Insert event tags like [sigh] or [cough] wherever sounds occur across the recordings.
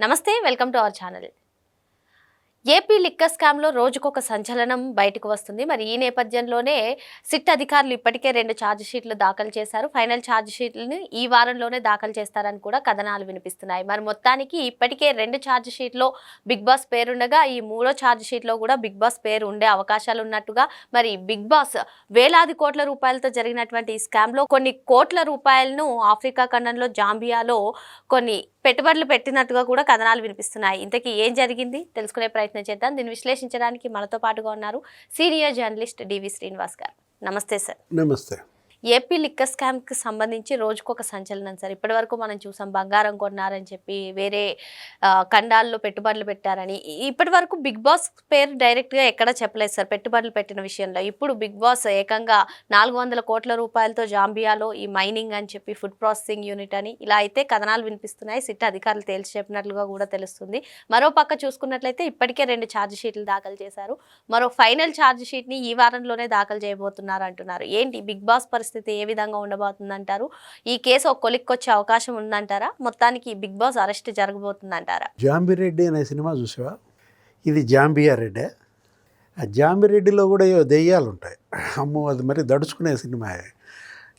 నమస్తే welcome to our channel. AP liquor స్కామ్లో రోజుకొక సంచలనం బయటకు వస్తుంది. మరి ఈ నేపథ్యంలోనే సిట్ అధికారులు ఇప్పటికే రెండు ఛార్జ్ షీట్లు దాఖలు చేశారు. ఫైనల్ ఛార్జ్ షీట్లను ఈ వారంలోనే దాఖలు చేస్తారని కూడా కథనాలు వినిపిస్తున్నాయి. మరి మొత్తానికి ఇప్పటికే రెండు ఛార్జ్ షీట్లో బిగ్ బాస్ పేరుండగా ఈ మూడో ఛార్జ్ షీట్లో కూడా బిగ్ బాస్ పేరు ఉండే అవకాశాలు ఉన్నట్టుగా మరి బిగ్ బాస్ వేలాది కోట్ల రూపాయలతో జరిగినటువంటి ఈ స్కామ్లో కొన్ని కోట్ల రూపాయలను ఆఫ్రికా ఖండంలో జాంబియాలో కొన్ని పెట్టుబడులు పెట్టినట్టుగా కూడా కథనాలు వినిపిస్తున్నాయి. ఇంతకీ ఏం జరిగింది? తెలుసుకునే ప్రయత్నం చేద్దాం. దీన్ని విశ్లేషించడానికి మనతో పాటుగా ఉన్నారు సీనియర్ జర్నలిస్ట్ డివి శ్రీనివాస్ గారు. నమస్తే సార్. నమస్తే. ఏపీ లిక్కర్ స్కామ్కి సంబంధించి రోజుకొక సంచలనం సార్. ఇప్పటి వరకు మనం చూసాం బంగారం కొన్నారని చెప్పి వేరే ఖండాల్లో పెట్టుబడులు పెట్టారని. ఇప్పటి వరకు బిగ్ బాస్ పేరు డైరెక్ట్గా ఎక్కడ చెప్పలేదు సార్ పెట్టుబడులు పెట్టిన విషయంలో. ఇప్పుడు బిగ్ బాస్ ఏకంగా నాలుగు వందల కోట్ల రూపాయలతో జాంబియాలో ఈ మైనింగ్ అని చెప్పి ఫుడ్ ప్రాసెసింగ్ యూనిట్ అని ఇలా అయితే కథనాలు వినిపిస్తున్నాయి. సిట్ అధికారులు తేల్చి చెప్పినట్లుగా కూడా తెలుస్తుంది. మరో పక్క చూసుకున్నట్లయితే ఇప్పటికే రెండు ఛార్జ్ షీట్లు దాఖలు చేశారు. మరో ఫైనల్ ఛార్జ్ షీట్ని ఈ వారంలోనే దాఖలు చేయబోతున్నారు అంటున్నారు. ఏంటి బిగ్ బాస్ పరిస్థితి? ఏ విధంగా ఉండబోతుందంటారు? ఈ కేసు ఒక కొలిక్కొచ్చే అవకాశం ఉందంటారా? మొత్తానికి బిగ్ బాస్ అరెస్ట్ జరగబోతుందంటారా? జాంబిరెడ్డి అనే సినిమా చూసావా? ఇది జాంబియా రెడ్డే ఆ జాంబిరెడ్డిలో కూడా ఏవో దెయ్యాలు ఉంటాయి అమ్మో అది మరి దడుచుకునే సినిమా.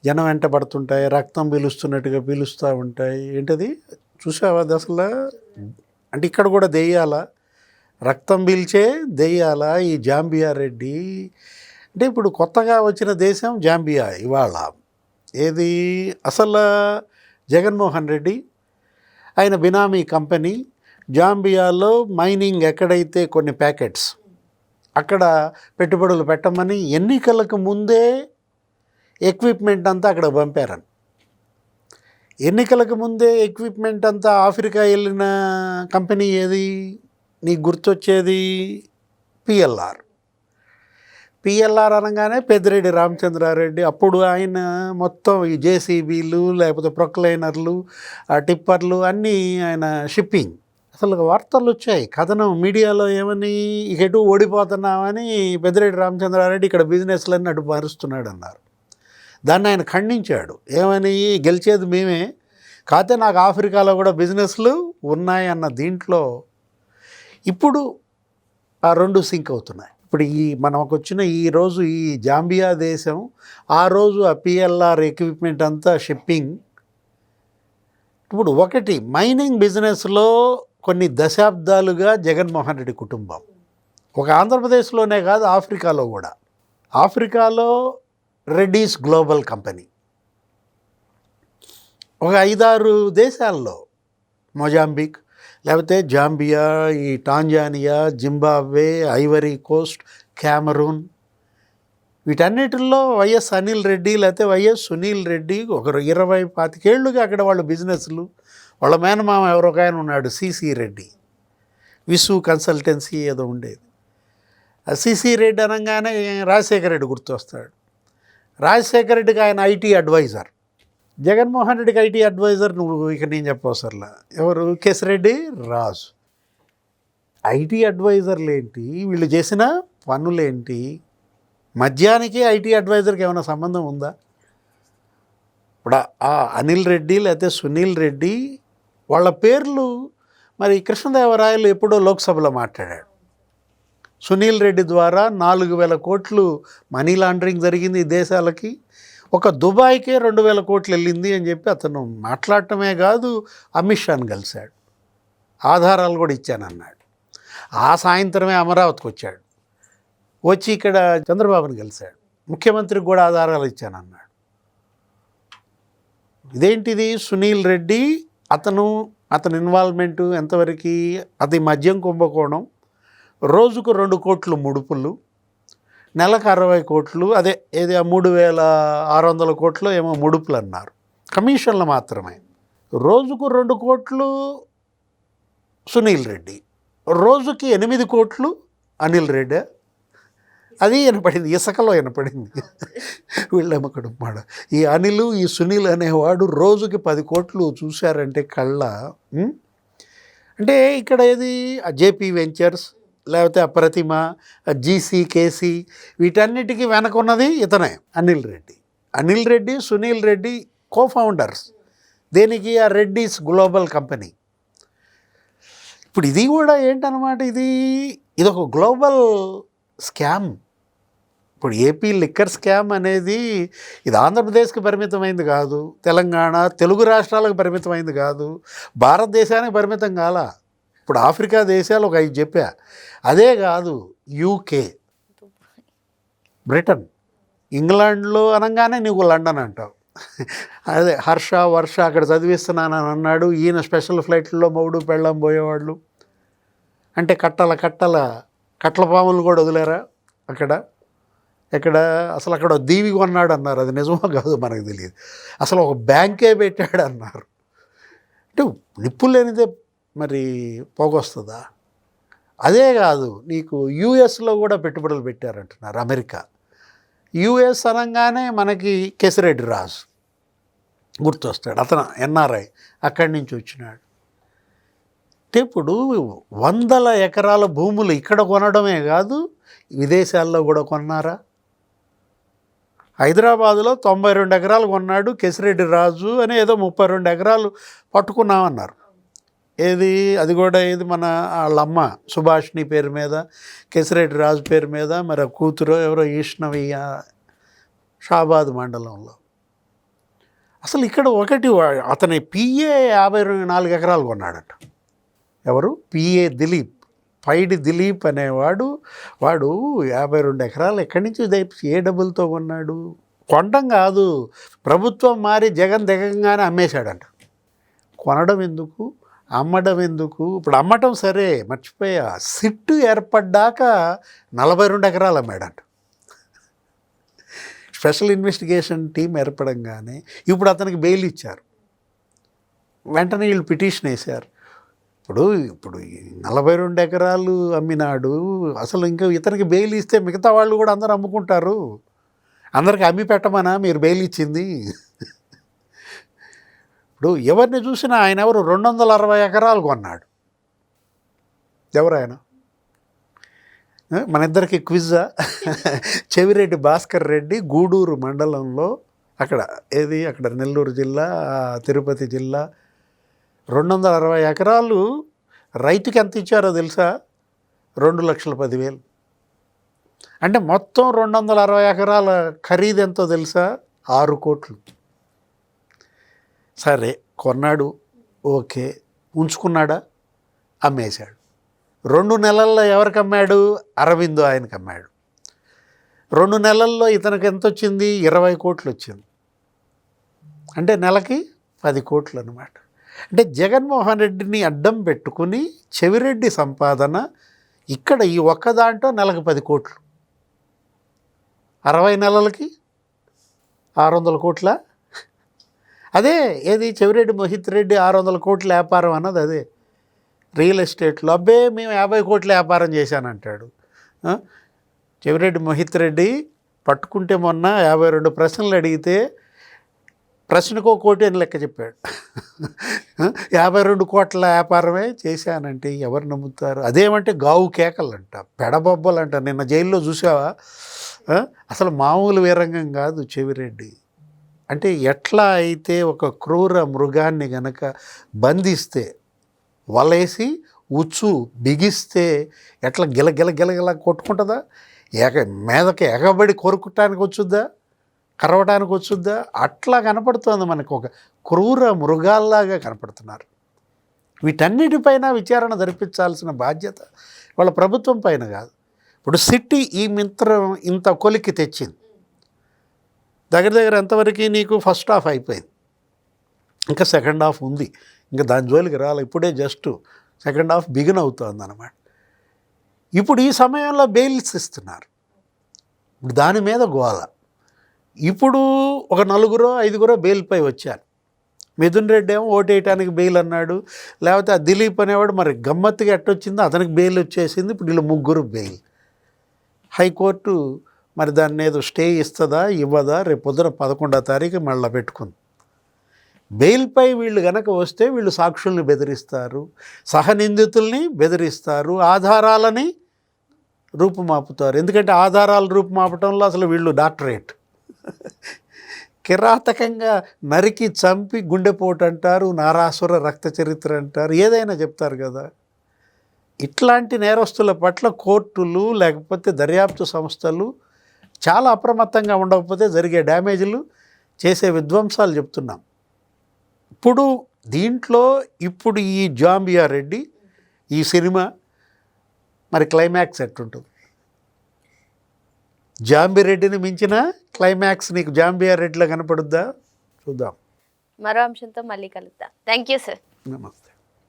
జనం వెంట పడుతుంటాయి రక్తం పీలుస్తున్నట్టుగా పీలుస్తూ ఉంటాయి. ఏంటది? చూసావా అది అసలు? అంటే ఇక్కడ కూడా దెయ్యాల? రక్తం పీల్చే దెయ్యాల ఈ జాంబియా రెడ్డి అంటే ఇప్పుడు కొత్తగా వచ్చిన దేశం జాంబియా ఇవాళ. ఏది? అసలు జగన్మోహన్ రెడ్డి ఆయన బినామీ కంపెనీ జాంబియాలో మైనింగ్ ఎక్కడైతే కొన్ని ప్యాకెట్స్ అక్కడ పెట్టుబడులు పెట్టమని ఎన్నికలకు ముందే ఎక్విప్మెంట్ అంతా అక్కడ పంపారని. ఎన్నికలకు ముందే ఎక్విప్మెంట్ అంతా ఆఫ్రికా వెళ్ళిన కంపెనీ ఏది? నీకు గుర్తొచ్చేది? పిఎల్ఆర్ పిఎల్ఆర్ అనగానే పెద్దిరెడ్డి రామచంద్రారెడ్డి. అప్పుడు ఆయన మొత్తం ఈ జేసీబీలు లేకపోతే ప్రొక్లైనర్లు ఆ టిప్పర్లు అన్నీ ఆయన షిప్పింగ్. అసలు వార్తలు వచ్చాయి. కథనం మీడియాలో ఏమని ఇక ఎటు ఓడిపోతున్నామని పెద్దిరెడ్డి రామచంద్రారెడ్డి ఇక్కడ బిజినెస్లన్నీ అటు మారుస్తున్నాడు అన్నారు దాన్ని ఆయన ఖండించాడు. ఏమని గెలిచేది మేమే. కాకపోతే నాకు ఆఫ్రికాలో కూడా బిజినెస్లు ఉన్నాయన్న దీంట్లో ఇప్పుడు ఆ రెండు సింక్ అవుతున్నాయి. ఇప్పుడు ఈ మనకు వచ్చిన ఈ ఈ జాంబియా దేశం ఆ రోజు ఆ పిఎల్ఆర్ ఎక్విప్మెంట్ అంతా షిప్పింగ్ ఇప్పుడు ఒకటి మైనింగ్ బిజినెస్లో కొన్ని దశాబ్దాలుగా జగన్మోహన్ రెడ్డి కుటుంబం. ఒక ఆంధ్రప్రదేశ్లోనే కాదు ఆఫ్రికాలో కూడా. ఆఫ్రికాలో రెడ్డీస్ గ్లోబల్ కంపెనీ ఒక ఐదారు దేశాల్లో మొజాంబిక్ లేకపోతే జాంబియా ఈ Tanzania Zimbabwe Ivory Coast Cameroon. వీటన్నిటిల్లో YS Anil Reddy లేకపోతే వైఎస్ సునీల్ రెడ్డి ఒక ఇరవై పాతికేళ్ళుగా అక్కడ వాళ్ళ బిజినెస్లు. వాళ్ళ మేనమామ ఎవరో ఒక ఆయన ఉన్నాడు సిసి రెడ్డి. విసు కన్సల్టెన్సీ ఏదో ఉండేది. ఆ సిసి రెడ్డి అనగానే రాజశేఖర రెడ్డి గుర్తొస్తాడు. రాజశేఖర రెడ్డికి ఆయన ఐటీ అడ్వైజర్. జగన్మోహన్ రెడ్డికి ఐటీ అడ్వైజర్ నువ్వు ఇక నేను చెప్పవసరలా. ఎవరు? కేసిరెడ్డి రాజు. ఐటీ అడ్వైజర్లు ఏంటి? వీళ్ళు చేసిన పనులేంటి? మద్యానికి ఐటీ అడ్వైజర్కి ఏమైనా సంబంధం ఉందా? ఇప్పుడు ఆ అనిల్ రెడ్డి లేకపోతే సునీల్ రెడ్డి వాళ్ళ పేర్లు మరి కృష్ణదేవరాయలు ఎప్పుడో లోక్సభలో మాట్లాడాడు సునీల్ రెడ్డి ద్వారా నాలుగు వేల కోట్లు మనీ లాండరింగ్ జరిగింది ఈ దేశాలకి. ఒక దుబాయ్కే రెండు వేల కోట్లు వెళ్ళింది అని చెప్పి అతను మాట్లాడటమే కాదు అమిత్ షాను కలిశాడు. ఆధారాలు కూడా ఇచ్చానన్నాడు. ఆ సాయంత్రమే అమరావతికి వచ్చాడు. వచ్చి ఇక్కడ చంద్రబాబుని కలిశాడు. ముఖ్యమంత్రికి కూడా ఆధారాలు ఇచ్చానన్నాడు. ఇదేంటిది? సునీల్ రెడ్డి అతను అతని ఇన్వాల్వ్మెంటు ఎంతవరకు? అది మద్యం కుంభకోణం. రోజుకు రెండు కోట్లు ముడుపులు. నెలకు అరవై కోట్లు అదే ఏది ఆ మూడు వేల ఆరు వందల కోట్లు ఏమో ముడుపులు అన్నారు కమిషన్లు మాత్రమే. రోజుకు రెండు కోట్లు సునీల్ రెడ్డి. రోజుకి ఎనిమిది కోట్లు అనిల్ రెడ్డి. అది వినపడింది ఇసుకలో వినపడింది. వీళ్ళమ్మకడు మాడ ఈ అనిలు ఈ సునీల్ అనేవాడు రోజుకి పది కోట్లు చూశారంటే కళ్ళ అంటే ఇక్కడ ఏది? జేపీ వెంచర్స్ లేకపోతే అప్రతిమ జీసీ కేసీ వీటన్నిటికీ వెనకున్నది ఇతనే అనిల్ రెడ్డి. అనిల్ రెడ్డి సునీల్ రెడ్డి కో ఫౌండర్స్ దేనికి? ఆ రెడ్డిస్ గ్లోబల్ కంపెనీ. ఇప్పుడు ఇది కూడా ఏంటనమాట ఇది? ఇది ఒక గ్లోబల్ స్కామ్. ఇప్పుడు ఏపీ లిక్కర్ స్కామ్ అనేది ఇది ఆంధ్రప్రదేశ్కి పరిమితమైంది కాదు తెలంగాణ తెలుగు రాష్ట్రాలకు పరిమితమైంది కాదు భారతదేశానికి పరిమితం కాలా? ఇప్పుడు ఆఫ్రికా దేశాలు ఒక ఐదు చెప్పా. అదే కాదు యూకే బ్రిటన్. ఇంగ్లాండ్లో అనగానే నీకు లండన్ అంటావు. అదే హర్ష వర్ష అక్కడ చదివిస్తున్నానని అన్నాడు. ఈయన స్పెషల్ ఫ్లైట్లో మౌడు పెళ్ళం పోయేవాళ్ళు. అంటే కట్టల కట్టల కట్టల పాములు కూడా వదిలేరా అక్కడ? ఎక్కడ? అసలు అక్కడ దీవి కొన్నాడు అన్నారు. అది నిజమో కాదు మనకు తెలియదు. అసలు ఒక బ్యాంకే పెట్టాడు అన్నారు. అంటే నిప్పులు లేనిదే మరి పోగొస్తుందా? అదే కాదు నీకు యూఎస్లో కూడా పెట్టుబడులు పెట్టారంటున్నారు అమెరికా. యుఎస్ అనగానే మనకి కేసిరెడ్డి రాజు గుర్తొస్తాడు అతను ఎన్ఆర్ఐ అక్కడి నుంచి వచ్చినాడు. ఇప్పుడు వందల ఎకరాల భూములు ఇక్కడ కొనడమే కాదు విదేశాల్లో కూడా కొన్నారా? హైదరాబాదులో తొంభై రెండు ఎకరాలు కొన్నాడు కేసిరెడ్డి రాజు అని ఏదో ముప్పై రెండు ఎకరాలు పట్టుకున్నామన్నారు. ఏది? అది కూడా ఏది? మన వాళ్ళమ్మ సుభాష్ని పేరు మీద కేసిరెడ్డి రాజు పేరు మీద మరి కూతురు ఎవరో ఈష్ణవి షాబాద్ మండలంలో. అసలు ఇక్కడ ఒకటి వా- అతని పిఏ యాభై నాలుగు ఎకరాలు కొన్నాడట. ఎవరు? పిఏ దిలీప్. పైడి దిలీప్ అనేవాడు వాడు యాభై రెండు ఎకరాలు ఎక్కడి నుంచి ఏ డబ్బులతో కొన్నాడు? కొనడం కాదు ప్రభుత్వం మారి జగన్ దిగంగానే అమ్మేశాడంట. కొనడం ఎందుకు? అమ్మడం ఎందుకు? ఇప్పుడు అమ్మటం సరే మర్చిపోయా. సిట్టు ఏర్పడ్డాక నలభై రెండు ఎకరాలు అమ్మాడంట స్పెషల్ ఇన్వెస్టిగేషన్ టీం ఏర్పడంగానే ఇప్పుడు అతనికి బెయిల్ ఇచ్చారు. వెంటనే వీళ్ళు పిటిషన్ వేశారు. ఇప్పుడు ఇప్పుడు ఈ నలభై రెండు ఎకరాలు అమ్మినాడు. అసలు ఇంకా ఇతనికి బెయిల్ ఇస్తే మిగతా వాళ్ళు కూడా అందరూ అమ్ముకుంటారు. అందరికి అమ్మి పెట్టమనా? మీరు బెయిల్ ఇచ్చింది. ఇప్పుడు ఎవరిని చూసినా ఆయన ఎవరు రెండు వందల అరవై ఎకరాలు కొన్నాడు. ఎవరు ఆయన మన ఇద్దరికి క్విజా [laughs] చెవిరెడ్డి భాస్కర్ రెడ్డి గూడూరు మండలంలో అక్కడ ఏది? అక్కడ నెల్లూరు జిల్లా తిరుపతి జిల్లా. రెండు వందల అరవై ఎకరాలు రైతుకి ఎంత ఇచ్చారో తెలుసా? రెండు లక్షల పదివేలు. అంటే మొత్తం రెండు వందల అరవై ఎకరాల ఖరీదు ఎంతో తెలుసా? ఆరు కోట్లు. సరే కొన్నాడు ఓకే. ఉంచుకున్నాడా? అమ్మేశాడు. రెండు నెలల్లో ఎవరికి అమ్మాడు? అరవిందో ఆయనకి అమ్మాడు. రెండు నెలల్లో ఇతనికి ఎంత వచ్చింది ఇరవై కోట్లు వచ్చింది అంటే నెలకి పది కోట్లు అనమాట అంటే జగన్మోహన్ రెడ్డిని అడ్డం పెట్టుకుని చెవిరెడ్డి సంపాదన ఇక్కడ ఈ ఒక్క దాంట్లో నెలకు పది కోట్లు. అరవై నెలలకి ఆరు వందల కోట్ల? అదే ఏది చెవిరెడ్డి మోహిత్ రెడ్డి ఆరు వందల కోట్ల వ్యాపారం అన్నది అదే. రియల్ ఎస్టేట్లో అబ్బే మేము యాభై కోట్ల వ్యాపారం చేశానంటాడు. చెవిరెడ్డి మోహిత్ రెడ్డి పట్టుకుంటే మొన్న యాభై రెండు ప్రశ్నలు అడిగితే ప్రశ్నకో కోటి అని లెక్క చెప్పాడు. యాభై రెండు కోట్ల వ్యాపారమే చేశానంటే ఎవరు నమ్ముతారు? అదేమంటే గావు కేకలంట అంట నిన్న జైల్లో చూసావా? అసలు మామూలు వీరంగం కాదు చెవిరెడ్డి. అంటే ఎట్లా అయితే ఒక క్రూర మృగాన్ని గనక బంధిస్తే వలేసి ఉచ్చు బిగిస్తే ఎట్లా గిల గిల గిల కొట్టుకుంటుందా? ఏక మీదకి ఎగబడి కొరుకుటానికి వచ్చుద్దా? కరవడానికి వచ్చుద్దా? అట్లా కనపడుతుంది మనకు ఒక క్రూర మృగాల్లాగా కనపడుతున్నారు. వీటన్నిటిపైన విచారణ జరిపించాల్సిన బాధ్యత వాళ్ళ ప్రభుత్వం పైన కాదు. ఇప్పుడు సిట్టి ఈ మిత్రం ఇంత కొలికి తెచ్చింది. దగ్గర దగ్గర ఎంతవరకు నీకు ఫస్ట్ హాఫ్ అయిపోయింది. ఇంకా సెకండ్ హాఫ్ ఉంది. ఇంకా దాని జోలికి రాలి ఇప్పుడే జస్ట్ సెకండ్ హాఫ్ బిగిన్ అవుతుంది అనమాట ఇప్పుడు ఈ సమయంలో బెయిల్స్ ఇస్తున్నారు. ఇప్పుడు దాని మీద గోల. ఇప్పుడు ఒక నలుగురో ఐదుగురో బెయిల్పై వచ్చారు. మిథున్ రెడ్డి ఏమో ఓటేయటానికి బెయిల్ అన్నాడు. లేకపోతే ఆ దిలీప్ అనేవాడు మరి గమ్మత్తుగా ఎట్టొచ్చిందో అతనికి బెయిల్ వచ్చేసింది. ఇప్పుడు వీళ్ళు ముగ్గురు బెయిల్. హైకోర్టు మరి దాన్ని ఏదో స్టే ఇస్తుందా ఇవ్వదా? రేపు పొద్దున పదకొండో తారీఖు మళ్ళీ పెట్టుకుంది. బెయిల్పై వీళ్ళు గనక వస్తే వీళ్ళు సాక్షుల్ని బెదిరిస్తారు సహనిందితుల్ని బెదిరిస్తారు ఆధారాలని రూపుమాపుతారు. ఎందుకంటే ఆధారాలు రూపుమాపటంలో అసలు వీళ్ళు డాక్టరేట్. కిరాతకంగా నరికి చంపి గుండెపోటు అంటారు నారాసుర రక్త చరిత్ర అంటారు ఏదైనా చెప్తారు కదా. ఇట్లాంటి నేరస్తుల పట్ల కోర్టులు లేకపోతే దర్యాప్తు సంస్థలు చాలా అప్రమత్తంగా ఉండకపోతే జరిగే డ్యామేజ్లు చేసే విధ్వంసాలు చెప్తున్నాం. ఇప్పుడు దీంట్లో ఇప్పుడు ఈ జాంబియా రెడ్డి ఈ సినిమా మరి క్లైమాక్స్ ఎట్టుంటుంది? జాంబీ రెడ్డిని మించిన క్లైమాక్స్ నీకు జాంబియా రెడ్డిలో కనపడుద్దా? చూద్దాం. మరో అంశంతో మళ్ళీ కలుద్దాం. Thank you sir. నమస్తే.